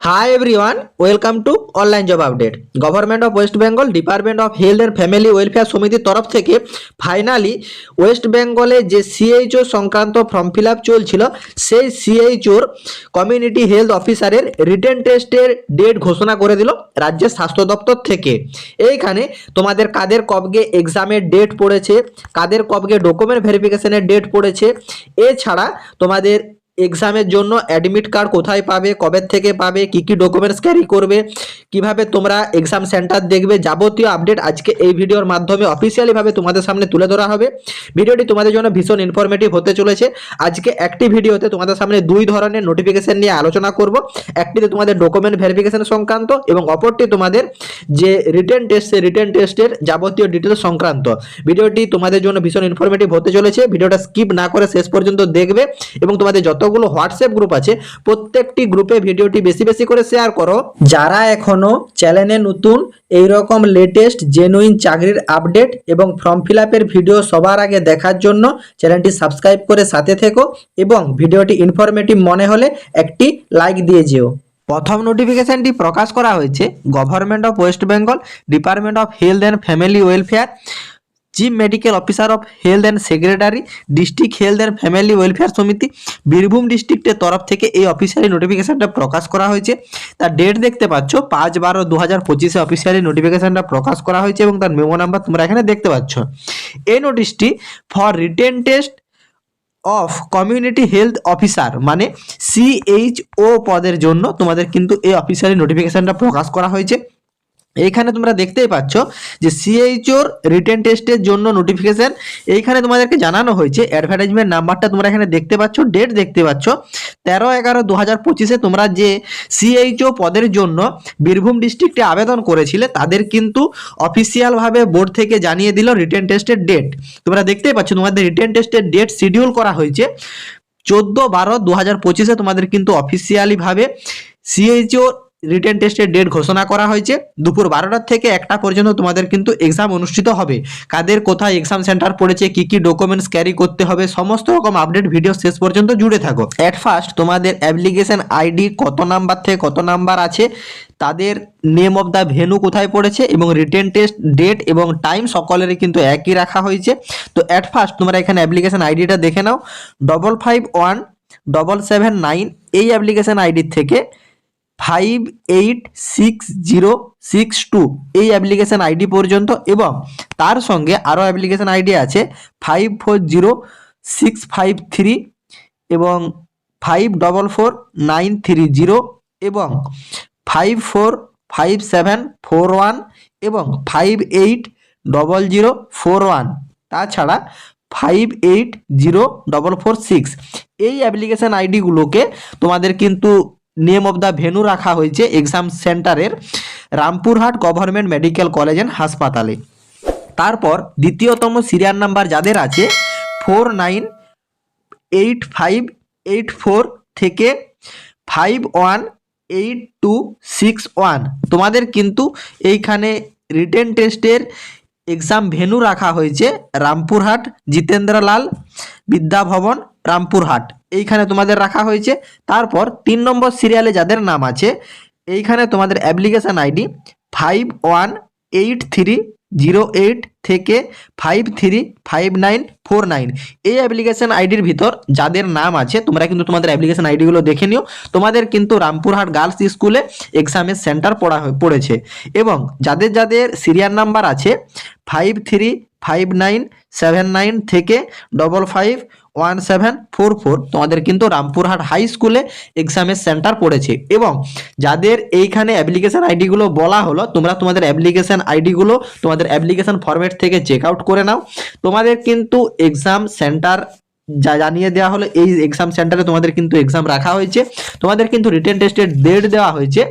Hi everyone welcome to online job update government of West Bengal department of health and family welfare সমিতির তরফ থেকে finally West বেঙ্গলে যে CHO সংক্রান্ত form fill up চলছিল, সেই সিএইচওর কমিউনিটি হেলথ অফিসারের রিটেন টেস্টের ডেট ঘোষণা করে দিল রাজ্যের স্বাস্থ্য দপ্তর থেকে। এইখানে তোমাদের কাদের কবগে এক্সামের ডেট পড়েছে, কাদের কবগে ডকুমেন্ট ভেরিফিকেশনের ডেট পড়েছে, এছাড়া তোমাদের এক্সামের জন্য অ্যাডমিট কার্ড কোথায় পাবে, কবে থেকে পাবে, কি কি ডকুমেন্টস ক্যারি করবে, কীভাবে তোমরা এক্সাম সেন্টার দেখবে, যাবতীয় আপডেট আজকে এই ভিডিওর মাধ্যমে অফিসিয়ালিভাবে তোমাদের সামনে তুলে ধরা হবে। ভিডিওটি তোমাদের জন্য ভীষণ ইনফরমেটিভ হতে চলেছে। আজকে একটি ভিডিওতে তোমাদের সামনে দুই ধরনের নোটিফিকেশন নিয়ে আলোচনা করব। একটিতে তোমাদের ডকুমেন্ট ভেরিফিকেশন সংক্রান্ত এবং অপরটি তোমাদের যে রিটেন টেস্ট সেই রিটেন টেস্টের যাবতীয় ডিটেলস সংক্রান্ত। ভিডিওটি তোমাদের জন্য ভীষণ ইনফরমেটিভ হতে চলেছে। ভিডিওটা স্কিপ না করে শেষ পর্যন্ত দেখবে এবং তোমাদের যতগুলো হোয়াটসঅ্যাপ গ্রুপ আছে, প্রত্যেকটি গ্রুপে ভিডিওটি বেশি বেশি করে শেয়ার করো। যারা এখনও চ্যানেলে নতুন এই রকম লেটেস্ট জেনুইন চাকরির আপডেট এবং ফর্ম ফিল ভিডিও সবার আগে দেখার জন্য চ্যানেলটি সাবস্ক্রাইব করে সাথে থেকো এবং ভিডিওটি ইনফরমেটিভ মনে হলে একটি লাইক দিয়ে যেও। প্রথম নোটিফিকেশনটি প্রকাশ করা হয়েছে government of West Bengal department of health and family welfare chief medical officer of health and secretary district health and family welfare সমিতি বীরভূম ডিস্ট্রিক্টের তরফ থেকে এই অফিসিয়ালি নোটিফিকেশনটা প্রকাশ করা হয়েছে। তার ডেট দেখতে পাচ্ছ, পাঁচ বারো দু হাজার পঁচিশে অফিসিয়ালি নোটিফিকেশনটা প্রকাশ করা হয়েছে এবং তার মেমো নাম্বার তোমরা এখানে দেখতে পাচ্ছ। এই নোটিশটি for written test of community health officer মানে সিএইচও পদের জন্য তোমাদের কিন্তু এই অফিসিয়ালি নোটিফিকেশনটা প্রকাশ করা হয়েছে। এইখানে তোমরা দেখতেই পাচ্ছ যে সিএইচওর রিটেন টেস্টের জন্য নোটিফিকেশন এইখানে তোমাদেরকে জানানো হয়েছে। অ্যাডভার্টাইজমেন্ট নাম্বারটা তোমরা এখানে দেখতে পাচ্ছ ডেট দেখতে পাচ্ছ। তেরো এগারো দু হাজার পঁচিশে তোমরা যে সিএইচও পদের জন্য বীরভূম ডিস্ট্রিক্টে আবেদন করেছিলে, তাদের কিন্তু অফিসিয়ালভাবে বোর্ড থেকে জানিয়ে দিল রিটেন টেস্টের ডেট তোমরা দেখতেই পাচ্ছ, তোমাদের রিটেন টেস্টের ডেট শিডিউল করা হয়েছে। চোদ্দ বারো দু হাজার পঁচিশে তোমাদের কিন্তু অফিসিয়ালিভাবে সিএইচও রিটেন টেস্টের ডেট ঘোষণা করা হয়েছে। দুপুর বারোটার থেকে একটা পর্যন্ত তোমাদের কিন্তু এক্সাম অনুষ্ঠিত হবে। কাদের কোথায় এক্সাম সেন্টার পড়েছে, কি কি ডকুমেন্টস ক্যারি করতে হবে, সমস্ত রকম আপডেট ভিডিও শেষ পর্যন্ত জুড়ে থাকো। অ্যাট ফার্স্ট তোমাদের অ্যাপ্লিকেশন আইডি কত নাম্বার থেকে কত নাম্বার আছে, তাদের নেম অফ দ্য ভেনু কোথায় পড়েছে এবং রিটেন টেস্ট ডেট এবং টাইম সকলেরই কিন্তু একই রাখা হয়েছে। তো অ্যাট ফার্স্ট তোমরা এখানে অ্যাপ্লিকেশন আইডিটা দেখে নাও। Double five one double seven nine এই অ্যাপ্লিকেশন আইডির থেকে five eight six zero six two এই অ্যাপ্লিকেশন আইডি পর্যন্ত এবং তার সঙ্গে আরও অ্যাপ্লিকেশন আইডি আছে five four zero six five three এবং five double four nine three zero এবং five four five seven four one এবং five eight double zero four one তাছাড়া five eight zero double four six এই application আইডিগুলোকে তোমাদের কিন্তু name of the venue রাখা হয়েছে এক্সাম সেন্টারের Rampurhat government medical college and হাসপাতালে। তারপর দ্বিতীয়তম সিরিয়াল নাম্বার যাদের আছে four nine eight five eight four থেকে five one eight two six one তোমাদের কিন্তু এইখানে রিটেন টেস্টের এক্সাম ভেনু রাখা হয়েছে রামপুরহাট, জিতেন্দ্রলাল বিদ্যাভবন রামপুরহাট। এইখানে তোমাদের রাখা হয়েছে। তারপর তিন নম্বর সিরিয়ালে যাদের নাম আছে, এইখানে তোমাদের application ID five one eight three zero eight থেকে five three five nine four nine এই অ্যাপ্লিকেশান আইডির ভিতর যাদের নাম আছে, তোমরা কিন্তু তোমাদের অ্যাপ্লিকেশান আইডিগুলো দেখে নিও। তোমাদের কিন্তু রামপুরহাট গার্লস স্কুলে এক্সামের সেন্টার পড়া পড়েছে। এবং যাদের যাদের সিরিয়াল নাম্বার আছে five three five nine seven nine থেকে double five one seven four four তোমাদের কিন্তু রামপুরহাট হাই স্কুলে এক্সামের সেন্টার পড়েছে। এবং যাদের এইখানে অ্যাপ্লিকেশান আইডিগুলো বলা হলো, তোমরা তোমাদের অ্যাপ্লিকেশান আইডিগুলো তোমাদের অ্যাপ্লিকেশান ফরম্যাট থেকে চেক আউট করে নাও। তোমাদের কিন্তু এক্সাম সেন্টার যা জানিয়ে দেওয়া হলো, এই এক্সাম সেন্টারে তোমাদের কিন্তু এক্সাম রাখা হয়েছে। তোমাদের কিন্তু রিটেন টেস্টের ডেট দেওয়া হয়েছে,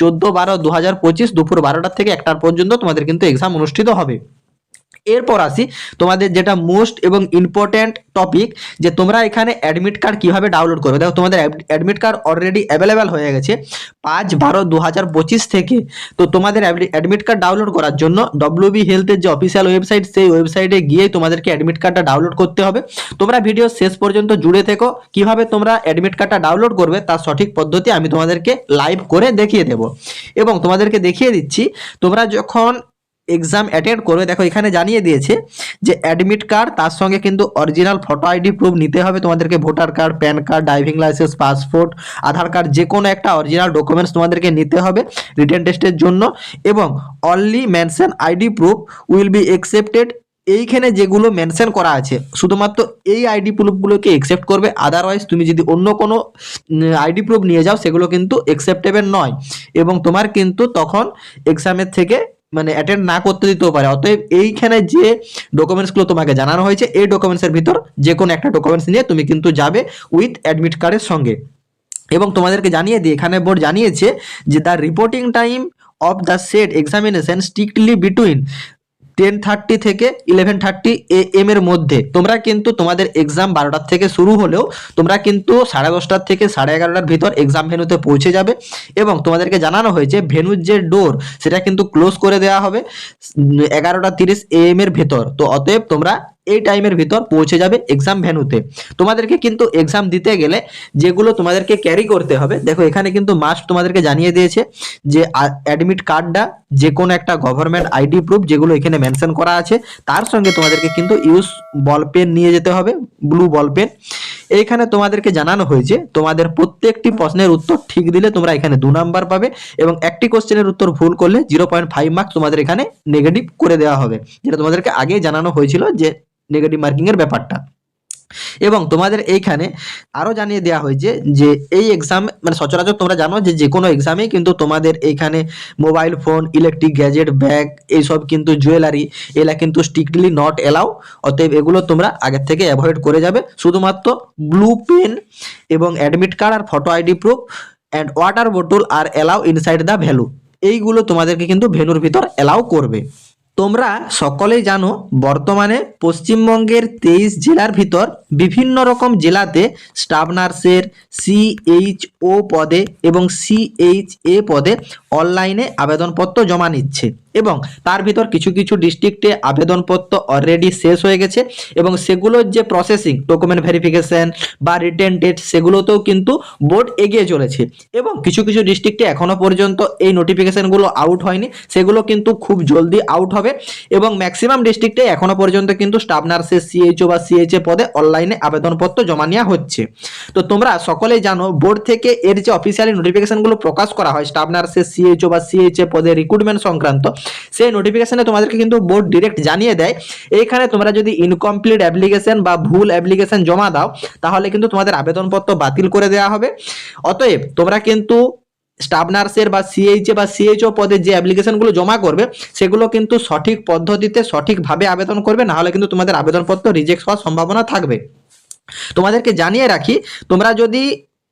চোদ্দ বারো দু দুপুর বারোটার থেকে একটার পর্যন্ত তোমাদের কিন্তু এক্সাম অনুষ্ঠিত হবে। এরপর আসি তোমাদের যেটা মোস্ট এবং ইম্পর্ট্যান্ট টপিক যে তোমরা এখানে অ্যাডমিট কার্ড কীভাবে ডাউনলোড করবে? দেখো, তোমাদের অ্যাডমিট কার্ড অলরেডি অ্যাভেলেবেল হয়ে গেছে পাঁচ বারো দু থেকে। তো তোমাদের অ্যাডমিট কার্ড ডাউনলোড করার জন্য ডব্লিউবি হেলথের যে অফিসিয়াল ওয়েবসাইট সেই ওয়েবসাইটে গিয়েই তোমাদেরকে অ্যাডমিট কার্ডটা ডাউনলোড করতে হবে। তোমরা ভিডিও শেষ পর্যন্ত জুড়ে থেকো। কীভাবে তোমরা অ্যাডমিট কার্ডটা ডাউনলোড করবে, তার সঠিক পদ্ধতি আমি তোমাদেরকে লাইভ করে দেখিয়ে দেব। এবং তোমাদেরকে দেখিয়ে দিচ্ছি, তোমরা যখন এক্সাম অ্যাটেন্ড করবে। দেখো, এখানে জানিয়ে দিয়েছে যে অ্যাডমিট কার্ড তার সঙ্গে কিন্তু অরিজিনাল ফটো আইডি প্রুফ নিতে হবে তোমাদেরকে voter card PAN card driving licence passport Aadhaar card যে কোনো একটা অরিজিনাল ডকুমেন্টস তোমাদেরকে নিতে হবে রিটেন টেস্টের জন্য। এবং only mention ID proof will be accepted এইখানে যেগুলো মেনশন করা আছে, শুধুমাত্র এই আইডি প্রুফগুলোকে একসেপ্ট করবে। আদারওয়াইজ তুমি যদি অন্য কোনো আইডি প্রুফ নিয়ে যাও, সেগুলো কিন্তু একসেপ্টেবল নয়। এবং তোমার কিন্তু তখন এক্সামের থেকে মানে অ্যাটেন্ড না করতে দিতেও পারে। অতএব এইখানে যে ডকুমেন্টসগুলো তোমাকে জানানো হয়েছে, এই ডকুমেন্টসের ভিতর যে কোনো একটা ডকুমেন্টস নিয়ে তুমি কিন্তু যাবে উইথ অ্যাডমিট কার্ডের সঙ্গে। এবং তোমাদেরকে জানিয়ে দিই, এখানে বোর্ড জানিয়েছে যে the reporting time of the set examination strictly between ten thirty থেকে ইলেভেন থার্টি এ এম এর মধ্যে। তোমরা কিন্তু তোমাদের এক্সাম বারোটার থেকে শুরু হলেও তোমরা কিন্তু সাড়ে দশটার থেকে সাড়ে এগারোটার ভিতর এক্সাম ভেনুতে পৌঁছে যাবে এবং তোমাদেরকে জানানো হয়েছে ভেনুর যে ডোর সেটা কিন্তু ক্লোজ করে দেওয়া হবে। এগারোটা তিরিশ এ এম এর ভেতর। তো অতএব তোমরা এই টাইমের ভিতর পৌঁছে যাবে এক্সাম ভেনুতে। তোমাদেরকে কিন্তু এক্সাম দিতে গেলে যেগুলো তোমাদেরকে ক্যারি করতে হবে, দেখো এখানে কিন্তু মাস্ট তোমাদেরকে জানিয়ে দিয়েছে যে অ্যাডমিট কার্ডটা যে কোনো একটা গভর্নমেন্ট আইডি প্রুফ যেগুলো এখানে মেনশন করা আছে, তার সঙ্গে তোমাদেরকে কিন্তু ইউজ বল পেন নিয়ে যেতে হবে ব্লু বল পেন এইখানে তোমাদেরকে জানানো হয়েছে, তোমাদের প্রত্যেকটি প্রশ্নের উত্তর ঠিক দিলে তোমরা এখানে দু নাম্বার পাবে এবং একটি কোশ্চেনের উত্তর ভুল করলে জিরো পয়েন্ট ফাইভ মার্কস তোমাদের এখানে নেগেটিভ করে দেওয়া হবে। যেটা তোমাদেরকে আগে জানানো হয়েছিল যে নেগেটিভ মার্কিং এর ব্যাপারটা। এবং তোমাদের এইখানে আরও জানিয়ে দেওয়া হয়েছে যে এই এক্সাম মানে সচরাচর তোমরা জানো যে যে কোনো এক্সামেই কিন্তু তোমাদের এইখানে mobile phone electric gadget bag এইসব কিন্তু জুয়েলারি এলা কিন্তু স্ট্রিক্টলি নট এলাও অতএব এগুলো তোমরা আগের থেকে অ্যাভয়েড করে যাবে। শুধুমাত্র ব্লু পেন এবং admit card R photo ID proof and water বোতল আর অ্যালাউ ইনসাইড দ্য ভ্যালু এইগুলো তোমাদেরকে কিন্তু ভেনুর ভিতর অ্যালাউ করবে। তোমরা সকলেই জানো, বর্তমানে পশ্চিমবঙ্গের তেইশ জেলার ভিতর বিভিন্ন রকম জেলাতে স্টাফ নার্সের সিএইচও পদে এবং সিএইচ এ পদে অনলাইনে আবেদনপত্র জমা নিচ্ছে। এবং তার ভিতর কিছু কিছু ডিস্ট্রিক্টে আবেদনপত্র অলরেডি শেষ হয়ে গেছে এবং সেগুলোর যে প্রসেসিং ডকুমেন্ট ভেরিফিকেশন বা রিটেন ডেট সেগুলোতেও কিন্তু বোর্ড এগিয়ে চলেছে এবং কিছু কিছু ডিস্ট্রিক্টে এখনও পর্যন্ত এই নোটিফিকেশনগুলো আউট হয়নি। সেগুলো কিন্তু খুব জলদি আউট হবে এবং ম্যাক্সিমাম ডিস্ট্রিক্টে এখনও পর্যন্ত কিন্তু স্টাফ নার্সের সিএইচও বা সিএইচএ পদে অনলাইনে আবেদনপত্র জমা নেওয়া হচ্ছে। তো তোমরা সকলেই জানো বোর্ড থেকে এর যে অফিসিয়ালি নোটিফিকেশনগুলো প্রকাশ করা হয় স্টাফ নার্সের সিএইচও বা সিএইচএ পদে রিক্রুটমেন্ট সংক্রান্ত সেই নোটিফিকেশনে তোমাদেরকে কিন্তু বোর্ড ডিরেক্ট জানিয়ে দেয়। এইখানে তোমরা যদি ইনকমপ্লিট অ্যাপ্লিকেশন বা ভুল অ্যাপ্লিকেশন জমা দাও, তাহলে কিন্তু তোমাদের আবেদনপত্র বাতিল করে দেওয়া হবে। অতএব তোমরা কিন্তু স্টাফ নার্সের বা সিএইচএ বা সিএইচও পদে যে অ্যাপ্লিকেশনগুলো জমা করবে, সেগুলো কিন্তু সঠিক পদ্ধতিতে সঠিকভাবে আবেদন করবে, না হলে কিন্তু তোমাদের আবেদনপত্র রিজেক্ট হওয়ার সম্ভাবনা থাকবে। তোমাদেরকে জানিয়ে রাখি, তোমরা যদি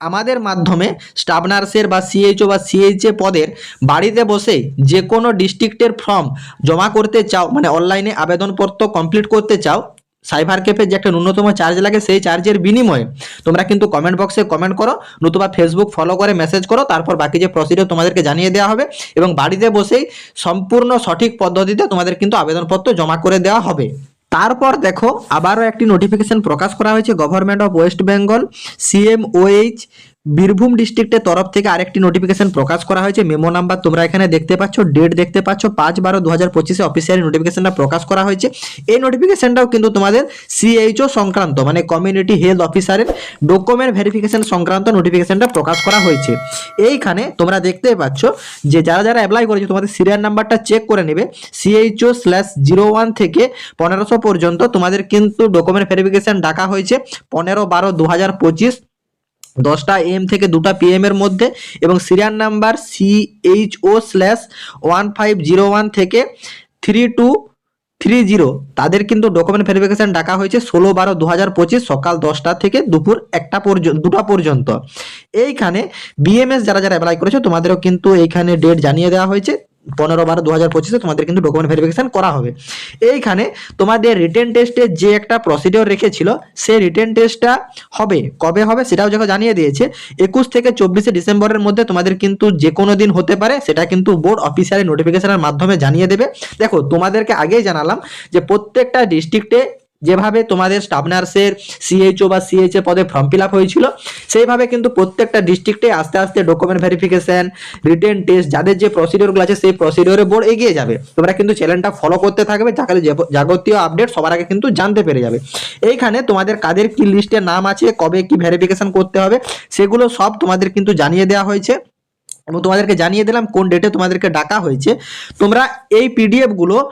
আমাদের মাধ্যমে স্টাফ নার্সের বা সিএইচও বা সিএইচএ পদের বাড়িতে বসে যে কোনো ডিস্ট্রিক্টের ফর্ম জমা করতে চাও মানে অনলাইনে আবেদনপত্র কমপ্লিট করতে চাও সাইবার ক্যাফে যে একটা ন্যূনতম চার্জ লাগে সেই চার্জের বিনিময়ে তোমরা কিন্তু কমেন্ট বক্সে কমেন্ট করো, নতুবা ফেসবুক ফলো করে মেসেজ করো, তারপর বাকি যে প্রসিডিওর তোমাদেরকে জানিয়ে দেওয়া হবে এবং বাড়িতে বসেই সম্পূর্ণ সঠিক পদ্ধতিতে তোমাদের কিন্তু আবেদনপত্র জমা করে দেওয়া হবে। তারপর দেখো আবারও একটি নোটিফিকেশন প্রকাশ করা হয়েছে government of West Bengal CMOH Birbhum ডিস্ট্রিক্টের তরফ থেকে আরেকটি নোটিফিকেশন প্রকাশ করা হয়েছে। মেমো নাম্বার তোমরা এখানে দেখতে পাচ্ছ ডেট দেখতে পাচ্ছ, পাঁচ বারো দু হাজার পঁচিশে অফিসিয়ালি নোটিফিকেশনটা প্রকাশ করা হয়েছে। এই নোটিফিকেশনটাও কিন্তু তোমাদের সিএইচও সংক্রান্ত মানে কমিউনিটি হেলথ অফিসারের ডকুমেন্ট ভেরিফিকেশন সংক্রান্ত নোটিফিকেশনটা প্রকাশ করা হয়েছে। এইখানে তোমরা দেখতে পাচ্ছ যে যারা যারা অ্যাপ্লাই করেছে, তোমাদের সিরিয়াল নাম্বারটা চেক করে নেবে। সিএইচও স্ল্যাশ জিরো ওয়ান থেকে পনেরোশো পর্যন্ত তোমাদের কিন্তু ডকুমেন্ট ভেরিফিকেশন ডাকা হয়েছে। পনেরো বারো দু হাজার পঁচিশ দশটা এম থেকে দুটা পিএম এর মধ্যে এবং serial number CHO slash one five zero one থেকে থ্রি টু থ্রি জিরো তাদের কিন্তু ডকুমেন্ট ভেরিফিকেশন ডাকা হয়েছে ষোলো বারো দু হাজার পঁচিশ সকাল দশটা থেকে দুপুর একটা পর্যন্ত দুটা পর্যন্ত। এইখানে বিএমএস যারা যারা অ্যাপ্লাই করেছ, তোমাদেরও কিন্তু এইখানে ডেট জানিয়ে দেওয়া হয়েছে। পনেরো বারো দু হাজার পঁচিশে তোমাদের কিন্তু ডকুমেন্ট ভেরিফিকেশন করা হবে। এইখানে তোমাদের রিটেন টেস্টের যে একটা প্রসিডিওর রেখেছিল, সেই রিটেন টেস্টটা হবে, কবে হবে সেটাও যখন জানিয়ে দিয়েছে। একুশ থেকে চব্বিশে ডিসেম্বরের মধ্যে তোমাদের কিন্তু যে কোনো দিন হতে পারে, সেটা কিন্তু বোর্ড অফিসিয়ালি নোটিফিকেশনের মাধ্যমে জানিয়ে দেবে। দেখো, তোমাদেরকে আগেই জানালাম যে প্রত্যেকটা ডিস্ট্রিক্টে যেভাবে তোমাদের স্টাফ নার্সের সিএইচও বা সিএইচ পদে ফর্ম ফিল হয়েছিল, সেইভাবে কিন্তু প্রত্যেকটা ডিস্ট্রিক্টে আস্তে আস্তে ডকুমেন্ট ভেরিফিকেশন রিটেন টেস্ট যাদের যে প্রসিডিওরগুলো আছে, সেই প্রসিডিওরে বোর্ড এগিয়ে যাবে। তোমরা কিন্তু চ্যানেলটা ফলো করতে থাকবে যাব- যাবতীয় আপডেট সবার আগে কিন্তু জানতে পেরে যাবে। এইখানে তোমাদের কাদের কি লিস্টে নাম আছে, কবে কি ভেরিফিকেশন করতে হবে, সেগুলো সব তোমাদের কিন্তু জানিয়ে দেওয়া হয়েছে। এবং তোমাদেরকে জানিয়ে দিলাম কোন ডেটে তোমাদেরকে ডাকা হয়েছে। তোমরা এই পিডিএফগুলো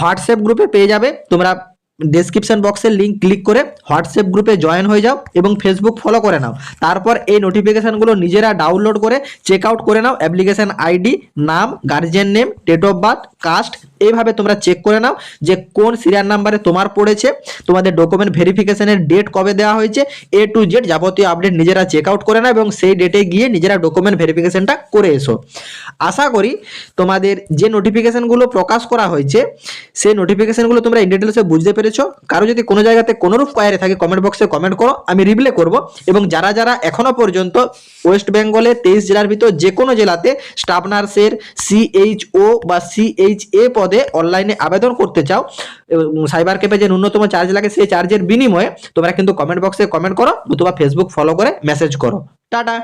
হোয়াটসঅ্যাপ গ্রুপে পেয়ে যাবে। তোমরা ডেসক্রিপশন বক্সের লিঙ্ক ক্লিক করে হোয়াটসঅ্যাপ গ্রুপে জয়েন হয়ে যাও এবং ফেসবুক ফলো করে নাও। তারপর এই নোটিফিকেশনগুলো নিজেরা ডাউনলোড করে চেক আউট করে নাও। অ্যাপ্লিকেশন আইডি নাম guardian name date of birth caste এইভাবে তোমরা চেক করে নাও যে কোন সিরিয়াল নাম্বারে তোমার পড়েছে। তোমাদের ডকুমেন্ট ভেরিফিকেশনের ডেট কবে দেওয়া হয়েছে। এ টু জেড যাবতীয় আপডেট নিজেরা চেক আউট করে নাও এবং সেই ডেটে গিয়ে নিজেরা ডকুমেন্ট ভেরিফিকেশনটা করে এসো। আশা করি তোমাদের যে নোটিফিকেশনগুলো প্রকাশ করা হয়েছে, সেই নোটিফিকেশনগুলো তোমরা ইন ডিটেলসে বুঝতে পেরেছ। কারও যদি কোনো জায়গাতে কোনোরূপ কোয়ারি থাকে কমেন্ট বক্সে কমেন্ট করো, আমি রিপ্লে করব এবং যারা যারা এখনও পর্যন্ত ওয়েস্ট বেঙ্গলে তেইশ জেলার ভিতর যে কোনো জেলাতে স্টাফ নার্সের সিএইচও বা সিএইচ এ সিএইচএ পদে অনলাইনে আবেদন করতে চাও সাইবার ক্যাফে যে ন্যূনতম চার্জ লাগে সেই চার্জের বিনিময়ে তোমরা কিন্তু কমেন্ট বক্সে কমেন্ট করো অথবা ফেসবুক ফলো করে মেসেজ করো। টাটা!